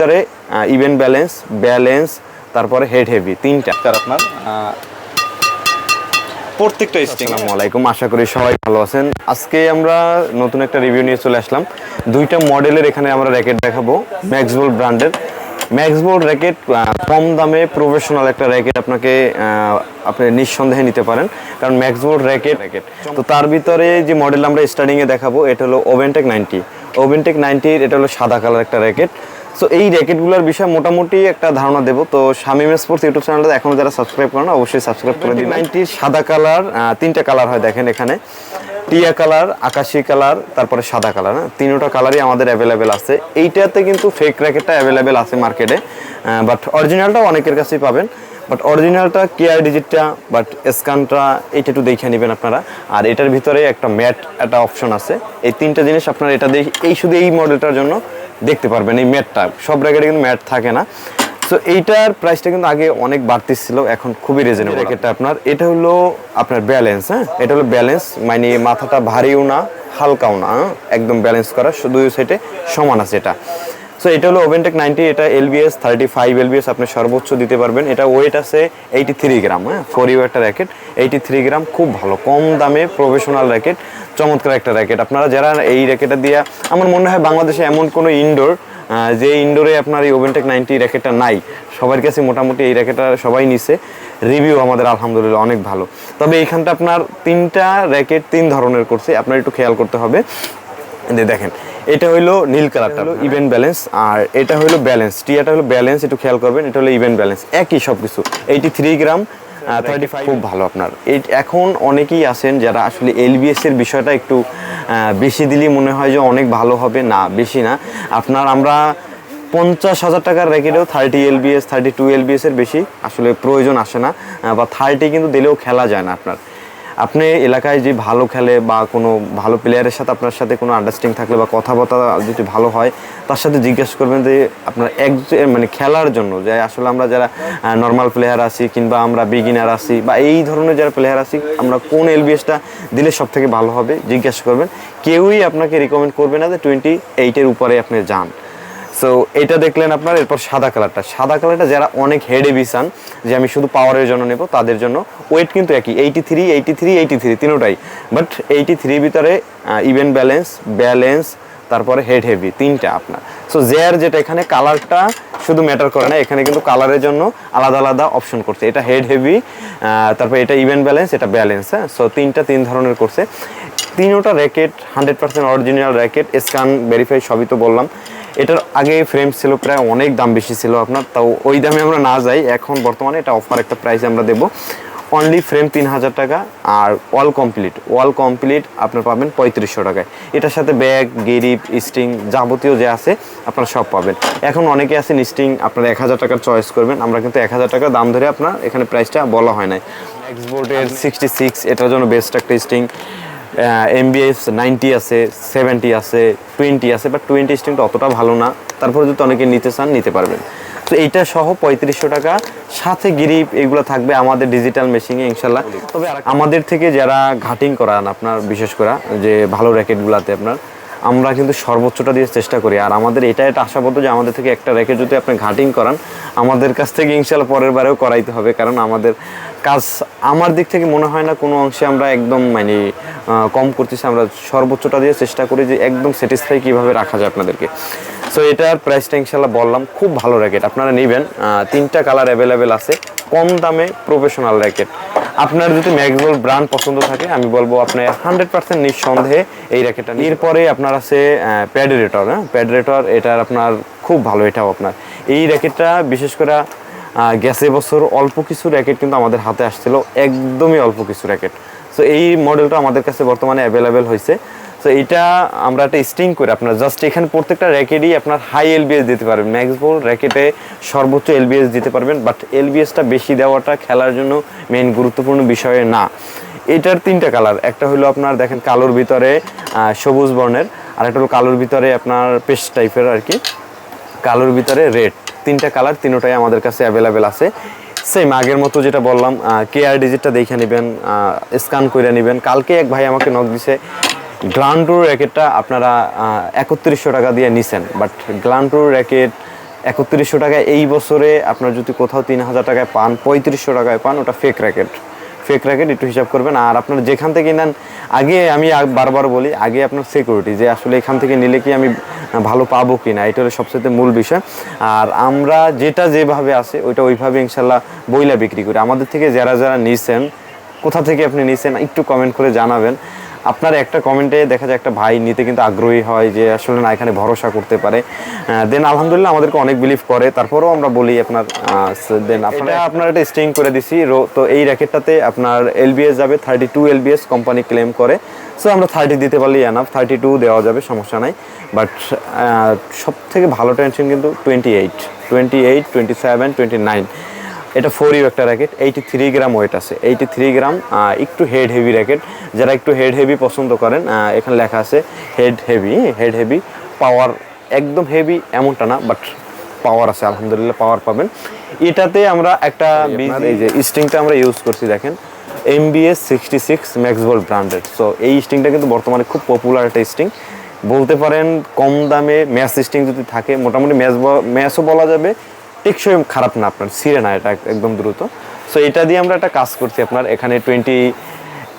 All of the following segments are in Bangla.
ভিতরে ইভেন ব্যালেন্স ব্যালেন্স তারপরে হেড হেভি তিনটা। আপনার প্রত্যেকটা স্টিং আসসালামু আলাইকুম আশা করি সবাই ভালো আছেন। আজকে আমরা নতুন একটা রিভিউ নিয়ে চলে আসলাম। দুইটা মডেলের এখানে আমরা র্যাকেট দেখাবো ম্যাক্সবোল ব্র্যান্ডের ম্যাক্সবোল র্যাকেট কম দামে প্রফেশনাল একটা র্যাকেট আপনাকে আপনি নিঃসন্দেহে নিতে পারেন। কারণ ম্যাক্সবোল র্যাকেট র্যাকেট তো তার ভিতরে যে মডেল আমরা স্টার্টিংয়ে দেখাবো এটা হলো ওভেনটেক নাইনটি ওভেনটেক নাইনটির এটা হলো সাদা কালার একটা র্যাকেট সো এই র্যাকেটগুলোর বিষয়ে মোটামুটি একটা ধারণা দেবো। তো শামিম স্পোর্টস ইউটিউব চ্যানেলটা এখনও যারা সাবস্ক্রাইব করেন অবশ্যই সাবস্ক্রাইব করে দিন নাইনটির সাদা কালার তিনটা কালার হয় দেখেন এখানে। টিয়া কালার আকাশি কালার তারপরে সাদা কালার হ্যাঁ? তিনোটা কালারই আমাদের অ্যাভেলেবেল আছে। এইটাতে কিন্তু ফেক র্যাকেটটা অ্যাভেলেবেল আছে মার্কেটে বাট অরিজিনালটাও অনেকের কাছেই পাবেন। বাট অরিজিনালটা কেয়ার ডিজিটটা বাট স্ক্যানটা এইটা একটু দেখে নেবেন আপনারা। আর এটার ভিতরে একটা ম্যাট একটা অপশন আছে। এই তিনটা জিনিস আপনারা এটা দেখে এই শুধু এই মডেলটার জন্য দেখতে পারবেন এই ম্যাটটা। সব র্যাকেটে কিন্তু ম্যাট থাকে না। সো এইটার প্রাইসটা কিন্তু আগে অনেক বাড়তি ছিল এখন খুবই রিজনেবল র্যাকেটটা আপনার এটা হলো আপনার ব্যালেন্স হ্যাঁ? এটা হলো ব্যালেন্স মানে মাথাটা ভারীও না হালকাও না হ্যাঁ? একদম ব্যালেন্স করা দুই সাইডে সমান আছে এটা। সো এটা হলো ওভেনটেক নাইনটি এটা এলবিএস থার্টি ফাইভ এলবিএস আপনি সর্বোচ্চ দিতে পারবেন। এটা ওয়েট আছে এইটি থ্রি গ্রাম হ্যাঁ? ফোর ইউ একটা র্যাকেট এইটি থ্রি গ্রাম, খুব ভালো, কম দামে প্রফেশনাল র্যাকেট চমৎকার একটা র্যাকেট আপনারা যারা এই র্যাকেটটা দিয়ে, আমার মনে হয় বাংলাদেশে এমন কোনো ইনডোর যে ইনডোরে আপনার এই ওভেনটেক নাইনটি র্যাকেটটা নাই। সবার কাছে মোটামুটি এই র্যাকেটটা সবাই নিছে। রিভিউ আমাদের আলহামদুলিল্লাহ অনেক ভালো। তবে এইখানটা আপনার তিনটা র্যাকেট তিন ধরনের করছে। আপনার একটু খেয়াল করতে হবে। দেখেন এটা হলো নীল কালারটা। হলো ইভেন ব্যালেন্স আর এটা হলো ব্যালেন্স টিয়াটা হলো ব্যালেন্স একটু খেয়াল করবেন এটা হলো ইভেন ব্যালেন্স একই সব কিছু eighty three gram thirty five খুব ভালো আপনার। এই এখন অনেকেই আছেন যারা আসলে এলবিএস এর বিষয়টা একটু বেশি দিলে মনে হয় যে অনেক ভালো হবে। না বেশি না। আপনার আমরা পঞ্চাশ হাজার টাকার র্যাকেটেও thirty LBS thirty two LBS এর বেশি আসলে প্রয়োজন আসে না। বা থার্টি কিন্তু দিলেও খেলা যায় না আপনার। আপনি এলাকায় যে ভালো খেলে বা কোনো ভালো প্লেয়ারের সাথে আপনার সাথে কোনো আন্ডারস্ট্যান্ডিং থাকলে বা কথাবার্তা যদি ভালো হয়, তার সাথে জিজ্ঞেস করবেন যে আপনার এক মানে খেলার জন্য, যে আসলে আমরা যারা নর্মাল প্লেয়ার আছি কিংবা আমরা বিগিনার আছি বা এই ধরনের যারা প্লেয়ার আছি, আমরা কোন এলবিএসটা দিলে সব থেকে ভালো হবে? জিজ্ঞেস করবেন। কেউই আপনাকে রিকমেন্ড করবে না যে টোয়েন্টি এইটের উপরে আপনি যান। সো এটা দেখলেন আপনার, এরপর সাদা কালারটা। সাদা কালারটা যারা অনেক হেডে বিছান যে আমি শুধু পাওয়ারের জন্য নেব, তাদের জন্য ওয়েট কিন্তু একই। Eighty three eighty three eighty three তিনোটাই। But eighty থ্রির ভিতরে ইভেন ব্যালেন্স ব্যালেন্স তারপরে হেড হেভি তিনটা আপনার। সো জেয়ার যেটা এখানে কালারটা শুধু ম্যাটার করে না, এখানে কিন্তু কালারের জন্য আলাদা আলাদা অপশন করছে। এটা হেড হেভি তারপর এটা ইভেন ব্যালেন্স এটা ব্যালেন্স হ্যাঁ? সো তিনটা তিন ধরনের করছে। তিনোটা racket hundred percent original racket scan verify সবই তো বললাম। এটার আগে ফ্রেম ছিল প্রায় অনেক দাম বেশি ছিল আপনার তাও ওই দামে আমরা না যাই। এখন বর্তমানে এটা অফার একটা প্রাইস আমরা দেবো। অনলি ফ্রেম তিন হাজার টাকা আর ওয়াল কমপ্লিট ওয়াল কমপ্লিট আপনার পাবেন পঁয়ত্রিশশো টাকায়। এটার সাথে ব্যাগ গেরিপ স্টিং যাবতীয় যে আছে আপনারা সব পাবেন। এখন অনেকে আছেন স্টিং আপনারা এক হাজার টাকার চয়েস করবেন। আমরা কিন্তু এক হাজার টাকা দাম ধরে আপনার এখানে প্রাইসটা বলা হয় নাই। এক্সবোর্ডের সিক্সটি সিক্স এটার জন্য বেস্ট একটা স্টিং এমবিএস নাইনটি আছে সেভেন্টি আছে টোয়েন্টি আছে বাট টোয়েন্টি স্টিংটা অতটা ভালো না। তারপরে যদি অনেকে নিতে চান নিতে পারবেন। তো এইটা সহ পঁয়ত্রিশশো টাকা। সাথে গিরিপ এগুলো থাকবে আমাদের ডিজিটাল মেশিনে ইনশাল্লাহ তবে আমাদের থেকে যারা ঘাটিং করান আপনার বিশেষ করে যে ভালো র্যাকেটগুলোতে আপনার আমরা কিন্তু সর্বোচ্চটা দিয়ে চেষ্টা করি। আর আমাদের এটা একটা আশাবদ্ধ যে আমাদের থেকে একটা র্যাকেট যদি আপনি ঘাটিং করান, আমাদের কাছ থেকে ইনশাল পরের বারেও করাইতে হবে। কারণ আমাদের কাজ আমার দিক থেকে মনে হয় না কোনো অংশে আমরা একদম মানে কম করতেছি। আমরা সর্বোচ্চটা দিয়ে চেষ্টা করি যে একদম স্যাটিসফাই কীভাবে রাখা যায় আপনাদেরকে। সো এটার প্রাইসটা ইনশাল্লাহ বললাম, খুব ভালো র্যাকেট আপনারা নেবেন তিনটা কালার অ্যাভেলেবেল আছে, কম দামে প্রফেশনাল র্যাকেট আপনার যদি ম্যাক্সওয়েল ব্র্যান্ড পছন্দ থাকে, আমি বলব আপনার হান্ড্রেড পার্সেন্ট নিঃসন্দেহে এই র্যাকেটটা। এরপরে আপনার আছে প্যাডারেটর হ্যাঁ? প্যাডারেটর এটার আপনার খুব ভালো, এটাও আপনার। এই র্যাকেটটা বিশেষ করে গ্যাসে বছর অল্প কিছু র্যাকেট কিন্তু আমাদের হাতে আসছিল, একদমই অল্প কিছু র্যাকেট। সো এই মডেলটা আমাদের কাছে বর্তমানে অ্যাভেলেবেল হয়েছে সো এটা আমরা একটা স্টিং করে। আপনার জাস্ট এখানে প্রত্যেকটা র্যাকেটই আপনার হাই এলবিএস দিতে পারবেন। ম্যাক্সবল র্যাকেটে সর্বোচ্চ এলবিএস দিতে পারবেন বাট এলবিএসটা বেশি দেওয়াটা খেলার জন্য মেইন গুরুত্বপূর্ণ বিষয়ে না। এটার তিনটা কালার একটা হলো আপনার দেখেন কালোর ভিতরে সবুজ বর্ণের, আর একটা হলো কালোর ভিতরে আপনার পেস্ট টাইপের আর কি। কালোর ভিতরে রেড তিনটা কালার তিনটাই আমাদের কাছে অ্যাভেলেবেল আছে। সেম আগের মতো যেটা বললাম কেআর ডিজিটটা দেখে নেবেন স্ক্যান করে নেবেন। কালকে এক ভাই আমাকে নক দিছে গ্লান্টুর র্যাকেটটা আপনারা একত্রিশশো টাকা দিয়ে নিছেন বাট গ্লান্টুর র্যাকেট একত্রিশশো টাকায় এই বছরে আপনার যদি কোথাও তিন হাজার টাকায় পান, পঁয়ত্রিশশো টাকায় পান, ওটা ফেক র্যাকেট ফেক র্যাকেট একটু হিসাব করবেন, আর আপনার যেখান থেকে নেন, আগে আমি বারবার বলি, আগে আপনার সিকিউরিটি যে আসলে এখান থেকে নিলে কি আমি ভালো পাবো কি না এটা হলো সবচেয়ে মূল বিষয়। আর আমরা যেটা যেভাবে আছে, ওইটা ওইভাবে ইনশাল্লাহ বইলা বিক্রি করি। আমাদের থেকে যারা যারা নিছেন, কোথা থেকে আপনি নিছেন, একটু কমেন্ট করে জানাবেন। আপনার একটা কমেন্টে দেখা যায় একটা ভাই নিতে কিন্তু আগ্রহী হয় যে আসলে না এখানে ভরসা করতে পারে। দেন আলহামদুলিল্লাহ আমাদেরকে অনেক বিলিভ করে। তারপরেও আমরা বলি আপনার দেন আপনারা আপনার একটা স্টিং করে দিছি রো- তো এই র্যাকেটটাতে আপনার এলবিএস যাবে thirty two LBS company claim করে। সো আমরা থার্টি দিতে পারলেই এনাফ থার্টি টু দেওয়া যাবে সমস্যা নাই। বাট সব থেকে ভালো টেনশন কিন্তু twenty eight twenty eight twenty seven twenty nine এটা ফোর ইউ একটা racket eighty three gram weight আছে। এইটি থ্রি গ্রাম একটু হেড হেভি র্যাকেট যারা একটু হেড হেভি পছন্দ করেন এখানে লেখা আছে head heavy head heavy power একদম হেভি এমনটা না বাট পাওয়ার আছে আলহামদুলিল্লাহ পাওয়ার পাবেন। এটাতে আমরা একটা এই যে স্ট্রিংটা আমরা ইউজ করছি দেখেন এমবিএস সিক্সটি সিক্স ম্যাক্সভোল ব্র্যান্ডেড সো এই স্ট্রিংটা কিন্তু বর্তমানে খুব পপুলার একটা স্ট্রিং বলতে পারেন কম দামে ম্যাচ স্ট্রিং যদি থাকে মোটামুটি ম্যাচ ম্যাচও বলা যাবে টেকসই খারাপ না, আপনার ছিঁড়ে না এটা একদম দ্রুত। সো এটা দিয়ে আমরা একটা কাজ করছি আপনার, এখানে টোয়েন্টি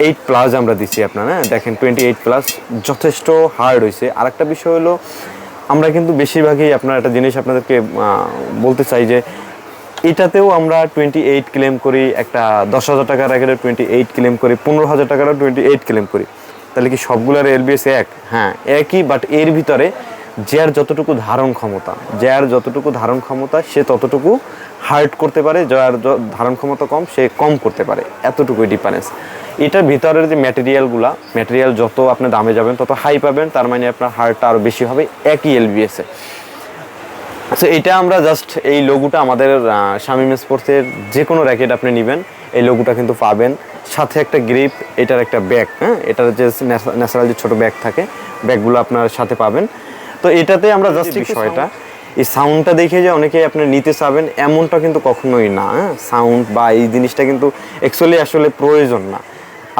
এইট প্লাস আমরা দিচ্ছি আপনার হ্যাঁ? দেখেন টোয়েন্টি এইট প্লাস যথেষ্ট হার্ড হয়েছে আর একটা বিষয় হলো, আমরা কিন্তু বেশিরভাগই আপনার একটা জিনিস আপনাদেরকে বলতে চাই যে, এটাতেও আমরা টোয়েন্টি এইট ক্লেম করি, একটা দশ হাজার টাকার র্যাকেটের টোয়েন্টি এইট ক্লেম করি, পনেরো হাজার টাকারও টোয়েন্টি এইট ক্লেম করি। তাহলে কি সবগুলোর এলবিএস এক? হ্যাঁ একই বাট এর ভিতরে যার যতটুকু ধারণ ক্ষমতা যার যতটুকু ধারণ ক্ষমতা সে ততটুকু হার্ট করতে পারে যার ধারণ ক্ষমতা কম সে কম করতে পারে, এতটুকুই ডিফারেন্স এটার ভিতরের যে ম্যাটেরিয়ালগুলা ম্যাটেরিয়াল যত আপনি দামে যাবেন, তত হাই পাবেন, তার মানে আপনার হার্টটা আরও বেশি হবে, একই এলবিএসে আচ্ছা এটা আমরা জাস্ট এই লোগোটা আমাদের শামীম স্পোর্টসের যে কোনো র্যাকেট আপনি নেবেন, এই লোগোটা কিন্তু পাবেন। সাথে একটা গ্রিপ এটার একটা ব্যাগ হ্যাঁ? এটার যে ন্যাচারাল যে ছোটো ব্যাগ থাকে ব্যাগগুলো আপনার সাথে পাবেন। তো এটাতে আমরা জাস্ট বিষয়টা এই সাউন্ডটা দেখে যে অনেকে আপনি নিতে চাবেন এমনটা কিন্তু কখনোই না হ্যাঁ? সাউন্ড বা এই জিনিসটা কিন্তু অ্যাকচুয়ালি আসলে প্রয়োজন না।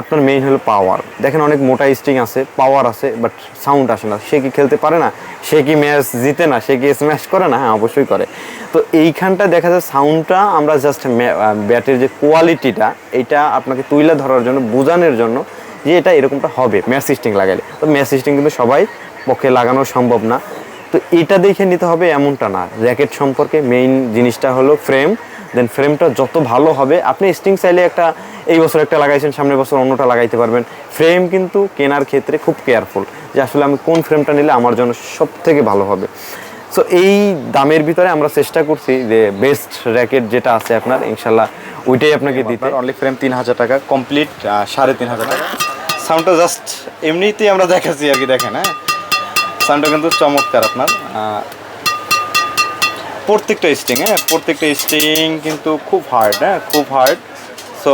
আপনার মেইন হলো পাওয়ার দেখেন অনেক মোটা স্ট্রিং আছে পাওয়ার আছে বাট সাউন্ড আসে না। সে কি খেলতে পারে না? সে কি ম্যাচ জিতে না? সে কি স্ম্যাশ করে না? হ্যাঁ অবশ্যই করে। তো এইখানটা দেখা যায় সাউন্ডটা আমরা জাস্ট ব্যাটের যে কোয়ালিটিটা এটা আপনাকে তুইলা ধরার জন্য বোঝানোর জন্য যে এটা এরকমটা হবে। ম্যাচ সিস্টিং লাগালে তো ম্যাচ সিস্টিং কিন্তু সবাই পক্ষে লাগানো সম্ভব না। তো এটা দেখে নিতে হবে এমনটা না। র্যাকেট সম্পর্কে মেইন জিনিসটা হলো ফ্রেম দেন ফ্রেমটা যত ভালো হবে আপনি স্টিং চাইলে একটা এই বছর একটা লাগাইছেন সামনের বছর অন্যটা লাগাইতে পারবেন। ফ্রেম কিন্তু কেনার ক্ষেত্রে খুব কেয়ারফুল যে আসলে আমি কোন ফ্রেমটা নিলে আমার জন্য সব থেকে ভালো হবে। সো এই দামের ভিতরে আমরা চেষ্টা করছি যে বেস্ট র্যাকেট যেটা আছে আপনার ইনশাল্লাহ ওইটাই আপনাকে দিতে। অনলি ফ্রেম তিন হাজার টাকা কমপ্লিট সাড়ে তিন হাজার টাকা। সাউন্ডটা জাস্ট এমনিতেই আমরা দেখাচ্ছি আর কি দেখেন হ্যাঁ? সাউন্ডটা কিন্তু চমৎকার আপনার। প্রত্যেকটা স্ট্রিং হ্যাঁ প্রত্যেকটা স্ট্রিং কিন্তু খুব হার্ড হ্যাঁ খুব হার্ড সো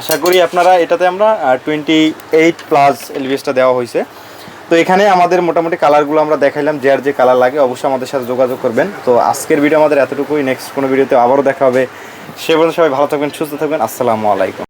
আশা করি আপনারা এটাতে আমরা টোয়েন্টি এইট প্লাস এলভিএসটা দেওয়া হয়েছে। তো এখানে আমাদের মোটামুটি কালারগুলো আমরা দেখাইলাম, যে আর যে কালার লাগে, অবশ্যই আমাদের সাথে যোগাযোগ করবেন। তো আজকের ভিডিও আমাদের এতটুকুই। নেক্সট কোনো ভিডিওতে আবারও দেখা হবে। সে পর্যন্ত সবাই ভালো থাকবেন, সুস্থ থাকবেন। আসসালামু আলাইকুম।